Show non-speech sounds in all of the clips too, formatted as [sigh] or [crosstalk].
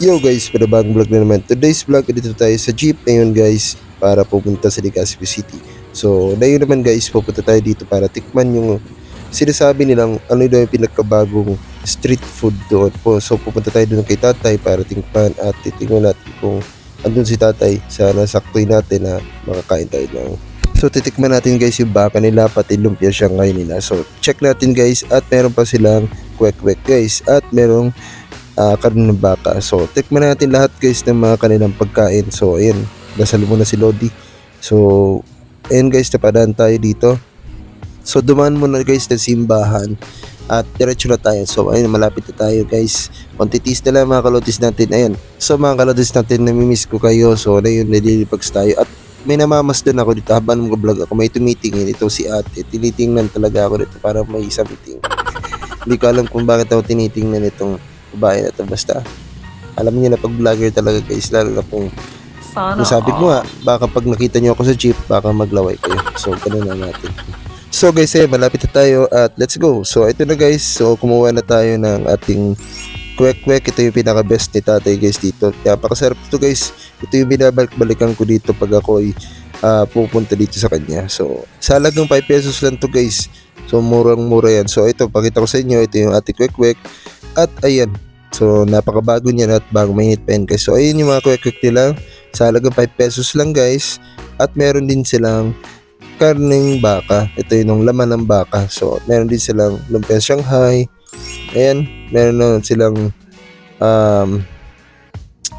Yo guys, panibagong vlog na naman. Today's vlog, dito tayo sa jeep ngayon guys para pupunta sa Legazpi City. So, ngayon naman guys, pupunta tayo dito para tikman yung sinasabi nilang ano daw yung pinagkabagong street food doon po. So, pupunta tayo doon kay tatay para tikman at titingnan natin kung andun si tatay. Sana saktuin natin na makakain tayo ng So titikman natin guys yung baka nila pati lumpia siya ngayon nila. So check natin guys at meron pa silang kwek-kwek guys at merong ah, karne ng baka. So tikman natin lahat guys ng mga kanilang pagkain. So ayan, dasal muna si Lodi. So ayan guys, napadaan tayo dito. So dumaan muna guys ng simbahan at diretso na tayo. So ayun, malapit na tayo guys. Kontitis na lang mga kalotis natin. Ayan. So mga kalotis natin, namimiss ko kayo. So na yun, nililipags tayo. At may namamasdan ako dito habang mag-vlog ako. May tumitingin. Ito si ate. Tinitingnan talaga ako dito para may something. [laughs] Hindi ko alam kung bakit ako tinitingnan itong babae na to. Basta alam niyo na pag vlogger talaga guys. Lalo na kung Sana kung sabi ko nga, baka pag nakita nyo ako sa jeep, baka maglaway kayo. So, ganun na natin. So guys, eh, malapit na tayo at let's go. So, ito na guys. So, kumuha na tayo ng ating kwek-kwek. Ito yung pinaka-best ni tatay guys dito. Kaya pakasarap ito guys. Ito yung binabalik-balikan ko dito pag ako ay ah, pupunta dito sa kanya. So, sa halagang 5 pesos lang to guys. So, murang-mura yan. So, ito, pakita ko sa inyo. Ito yung ating kwek-kwek. At ayan, So, napakabago niyan at bago mainit pa yan guys. So, ayun yung mga kwek-kwek nila. Sa halagang 5 pesos lang guys. At meron din silang karneng baka. Ito yung laman ng baka. So, meron din silang lumpia Shanghai. Ayan, meron na silang um,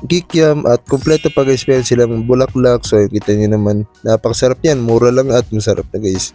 kikiam at kompleto pa guys. Meron silang bulaklak. So, kita niyo naman, napakasarap yan. Mura lang at masarap na guys.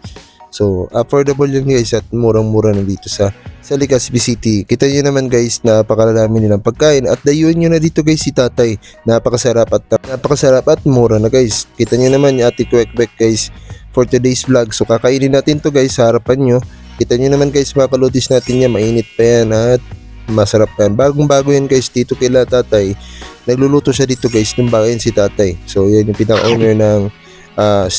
So, affordable yun guys at murang-mura na dito sa sa Legazpi City. Kita nyo naman guys, napakarami nilang pagkain at dayuin nyo na dito guys si tatay. Napakasarap at napakasarap at mura na guys. Kita nyo naman yung ate kwek-kwek guys for today's vlog. So kakainin natin to guys sa harapan nyo. Kita nyo naman guys, mga kalutis natin yan. Mainit pa yan at masarap yan. Bagong bago yan guys dito kila tatay. Nagluluto siya dito guys ng bakayan si tatay. So yan yung pinaka-owner ng ah,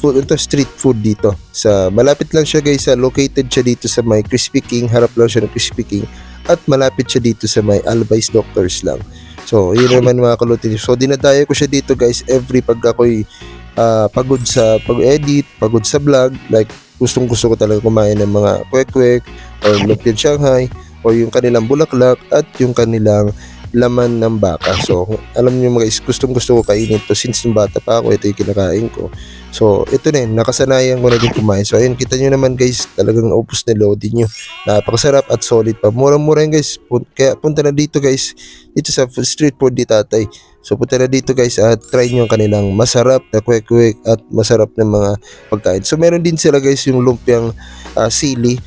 food ito street food dito. Sa malapit lang siya guys sa located siya dito sa may Crispy King. Harap lang siya ng Crispy King. At malapit siya dito sa may Albay's Doctors lang. So yun naman mga kalutin. So dinadayo ko siya dito guys every pag ako'y ah, pagod sa pag-edit pagod sa vlog. Like gustong gusto ko talaga kumain ng mga kwek-kwek or lumpia Shanghai o yung kanilang bulaklak at yung kanilang laman ng baka. So, alam niyo mga guys, gustong gusto ko kainin to since nung bata pa ako, ito yung kinakain ko. So, ito na yun, nakasanayan ko na din kumain. So, ayun, kita nyo naman guys, talagang naubos na loading nyo. Napakasarap at solid pa. Murang-mura yun guys. Pun- Kaya punta na dito guys, dito sa street food ni tatay. So, punta na dito guys at try ang kanilang masarap na kwek-kwek at masarap na mga pagkain. So, meron din sila guys yung lumpiang ah, sili.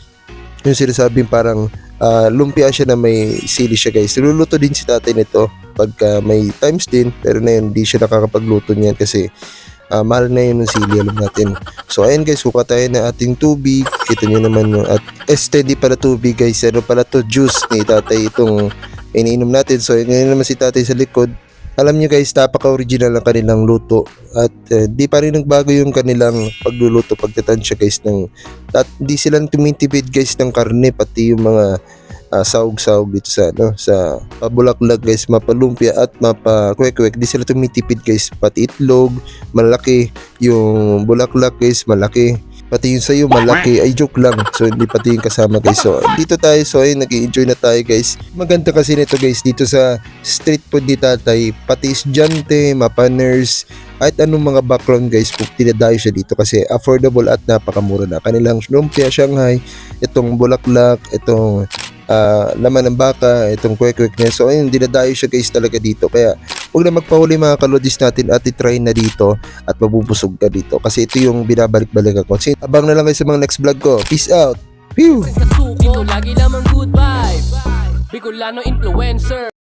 Yung sinasabing parang ah, lumpia siya na may sili siya guys. Niluluto din si tatay nito pagka may times din. Pero na yun, hindi siya nakakapagluto niyan kasi ah, mahal na yun ng sili alam natin. So ayun guys, kuka tayo ng ating tubig. Kita nyo naman yung at este di pala tubig guys. Ano pala to juice ni tatay itong iniinom natin. So ngayon naman si tatay sa likod. Alam nyo guys, napaka-original ang kanilang luto. At eh, di pa rin nagbago yung kanilang pagluluto pagtatansya guys ng at di silang tumitipid guys ng karne pati yung mga ah, saug-saug dito sa ano sa pabulaklak guys mapalumpia at mapakwek-kwek. Di sila tumitipid guys pati itlog malaki yung bulaklak guys malaki pati yung sayo malaki. Ay joke lang. So hindi pati yung kasama guys. So dito tayo. So ay nag-enjoy na tayo guys. Maganda kasi nito guys. Dito sa street food ni tatay pati estudyante mapaners kahit anong mga background guys. Kung tinadayo siya dito kasi affordable at napakamura na. Kanilang lumpia Shanghai itong bulaklak itong ah, laman ng baka itong kwek-kwek niya so ayun dinadayo siya guys talaga dito. Kaya huwag na magpahuli mga kalodis natin at itry na dito at mabubusog ka dito. Kasi ito yung binabalik-balik ako. Sin- abang na lang kayo sa mga next vlog ko. Peace out. Pew! Lagi lamang good vibe Bicolano influencer